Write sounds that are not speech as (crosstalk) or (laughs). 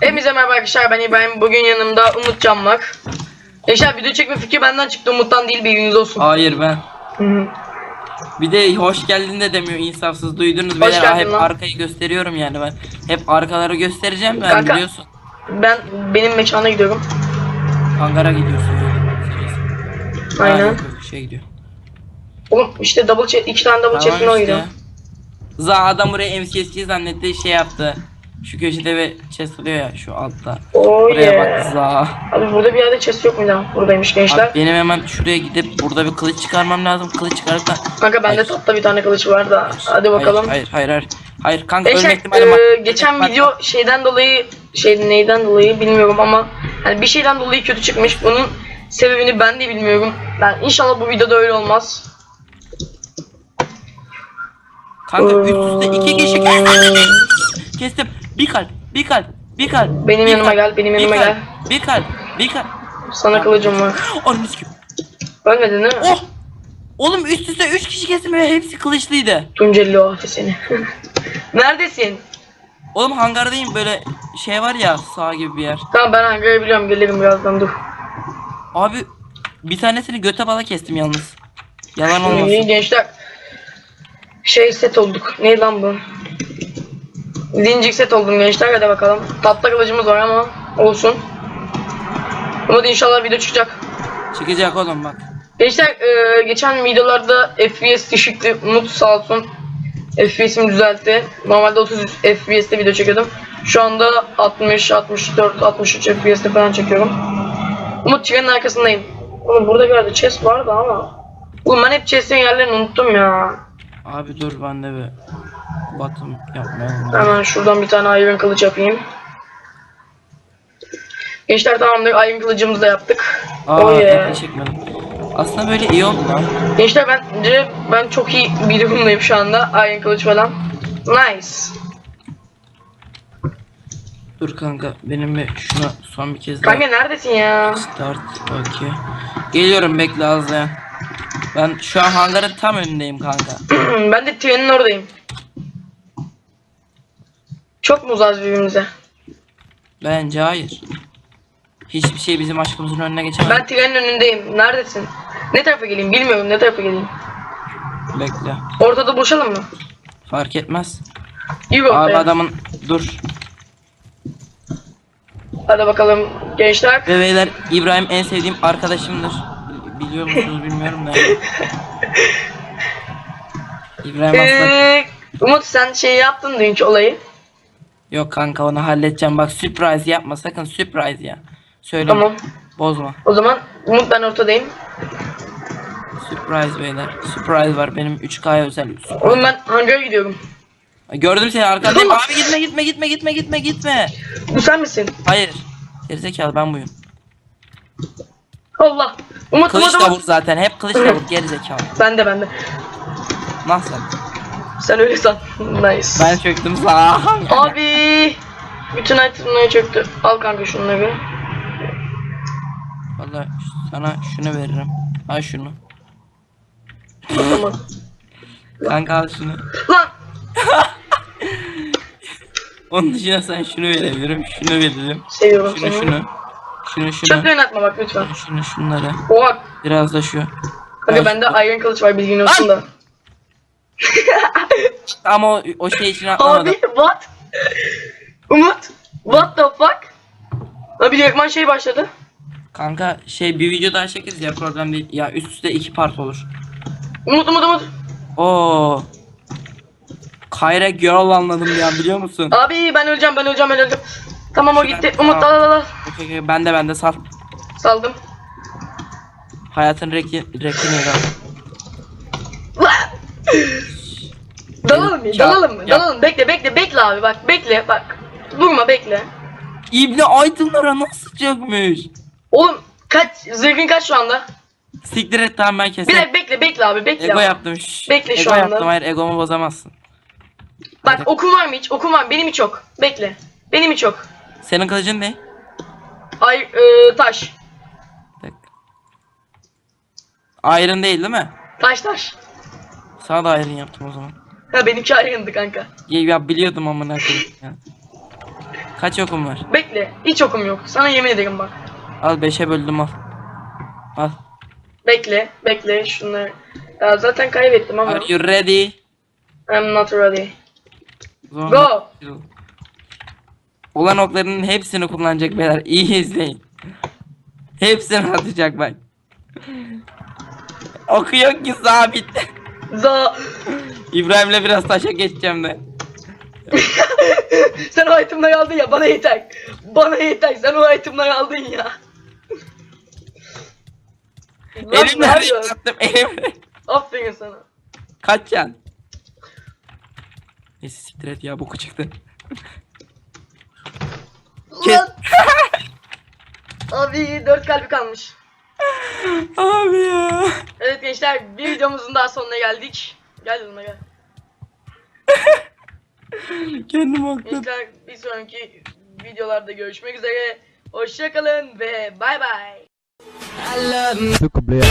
Hepinize merhaba arkadaşlar ben İbrahim. Bugün yanımda Umut Can var. Gençler video çekme fikri benden çıktı Umut'tan değil bilginiz olsun. Hayır ben. Hı hı. Bir de hoş geldin de demiyor insafsız duydunuz. Hoş Ben geldin hep lan. arkayı gösteriyorum yani ben. Hep arkaları göstereceğim ben Kanka. biliyorsun. ben benim mekana gidiyorum. Hangara gidiyorsun Aynen. şey gidiyor. Oğlum işte double chest, iki tane double chest'in Tamam oydu. Za adam buraya MCSG zannetti şey yaptı. Şu köşede bir chest oluyor ya şu altta. Oh Buraya yeah. bak Za. Abi burada bir yerde chest yok mu lan? Buradaymış gençler. Abi benim hemen şuraya gidip burada bir kılıç çıkarmam lazım. Kılıç çıkarıp da... Kanka bende tatlı bir tane kılıç var da. Hadi bakalım. Hayır hayır hayır. Hayır kanka ölme Gençler ihtimalim var. e, geçen Bak- video şeyden dolayı şey neyden dolayı bilmiyorum ama hani bir şeyden dolayı kötü çıkmış. Bunun sebebini ben de bilmiyorum. Ben inşallah bu videoda öyle olmaz. Kanka üst üste iki kişi (laughs) kestim. Bir kalp, bir kalp, bir kalp. Benim bir yanıma kalp, gel, benim bir yanıma kalp, gel. Bir kalp, bir kalp. Sana kılıcım var. Ananı sikim. Ölmedin değil mi? Oh! Oğlum üst üste üç kişi kestim ve hepsi kılıçlıydı. Tunceli o hafif seni. (laughs) Neredesin? Oğlum hangardayım böyle şey var ya sağ gibi bir yer. Tamam ben hangarı biliyorum gelirim birazdan dur. Abi bir tanesini göte bala kestim yalnız. Yalan olmasın. gençler. Şey set olduk. Ne lan bu? Zincir set oldum gençler hadi bakalım. Tatlı kılıcımız var ama olsun. Umut inşallah video çıkacak. Çıkacak oğlum bak. Gençler e, geçen videolarda FPS düşüktü. Umut sağ olsun. FPS'imi düzeltti. Normalde 30 FPS'te video çekiyordum. Şu anda 60, 64, 63 FPS'te falan çekiyorum. Umut trenin arkasındayım. Oğlum burada yerde chest vardı ama. Oğlum ben hep chest'in yerlerini unuttum ya. Abi dur ben de bir batım yapmayalım. Hemen şuradan bir tane iron kılıç yapayım. Gençler tamamdır. Iron kılıcımızı da yaptık. Aa oh yeah. çekmedim. Aslında böyle iyi oldu lan. Gençler bence ben çok iyi bir durumdayım şu anda. Iron kılıç falan. Nice. Dur kanka benim bir şuna son bir kez daha Kanka neredesin ya? start okey. Geliyorum bekle az dayan. Ben şu an hangarın tam önündeyim kanka. (clears throat) ben de trenin oradayım. Çok mu uzağız birbirimize? Bence hayır. Hiçbir şey bizim aşkımızın önüne geçemez. Ben trenin önündeyim. Neredesin? Ne tarafa geleyim bilmiyorum ne tarafa geleyim. Bekle. Ortada buluşalım mı? Fark etmez. Yürü Abi ortaya. adamın dur. Hadi bakalım gençler. Ve beyler İbrahim en sevdiğim arkadaşımdır. Biliyor musunuz bilmiyorum da. (laughs) İbrahim aslında Ee, Umut sen şey yaptın dünkü olayı. yok kanka onu halledeceğim. Bak surprise yapma sakın surprise ya. Söyle. Tamam. Bozma. O zaman Umut ben ortadayım. Surprise beyler. Surprise var benim 3K özel. Surprise. Oğlum ben hangara gidiyorum. Gördüm seni arkadayım. Abi gitme gitme gitme gitme gitme gitme. Bu sen misin? Hayır. Gerizekalı ben buyum. Allah. Umut Umut Kılıçla vur Umut. zaten. Hep kılıçla vur gerizekalı. (laughs) Ben de ben de. Nasıl? Sen öyle san. Nice. Ben çöktüm sana. (laughs) Abi. Bütün itemleri çöktü. Al kanka şunları. Vallahi sana şunu veririm. Al şunu. Tamam. Kanka al şunu. Lan. Onun dışında sen şunu verebilirim. Şunu veririm. Seviyorum Şunu seni. şunu. Şunu şunu. Çöp oynatma bak lütfen. Şunu şunları. Oha. Biraz da şu. Kanka bende iron kılıç var bilgin olsun da. Ama o, o şey için atlamadım. (laughs) Abi what? Umut. What the fuck? Abi direktman şey başladı. Kanka şey bir video daha çekeriz ya problem değil. Ya üst üste iki part olur. Umut Umut Umut. Oo. Kayra girl anladım ya biliyor musun? Abi ben öleceğim ben öleceğim ben öleceğim. Tamam o gitti. Umut al al al. Okey, okey, ben de ben de sal. Saldım. Hayatın rekli rekli ya. (laughs) Dalalım mı? Dalalım mı? ya- Dalalım. Bekle bekle bekle abi bak. Bekle bak. Durma bekle. İbni Aydınlara nasıl çökmüş? Oğlum kaç zırhın kaç şu anda? Siktir et tamam ben Bir keserim. dakika bekle bekle abi bekle. Ego abi. yaptım. Şşş. Bekle şu Ego anda. yaptım hayır egomu bozamazsın. Bak okun var mı hiç? Okun var mı? Benim hiç yok. Bekle. Benim hiç yok. Senin kılıcın ne? Ay e, taş. Dakika. Iron değil değil mi? Taş taş. Sana da iron yaptım o zaman. Ha benimki ayrındı kanka. Ya, ya biliyordum amına koyayım ya. Kaç okum var? Bekle. Hiç okum yok. Sana yemin ederim bak. Al 5'e böldüm al. Al. Bekle. Bekle. Şunları. Ya zaten kaybettim ama. Are you ready? I'm not ready. Go. Olan oklarının hepsini kullanacak beyler. İyi izleyin. Hepsini atacak bak. Oku yok ki sabit. Za. İbrahim'le biraz taşa geçeceğim de. (laughs) Sen o itemleri aldın ya bana yeter. Bana yeter. Sen o itemleri aldın ya. Elimle attım elimle. Aferin sana. Kaç can? Neyse siktir et ya boku çıktı. Kes. Abi dört kalbi kalmış. Abi ya. Evet gençler bir videomuzun daha sonuna geldik. Gel yanıma gel. Kendim haklı. Gençler bir sonraki videolarda görüşmek üzere. Hoşçakalın ve bay bay. Super Blair.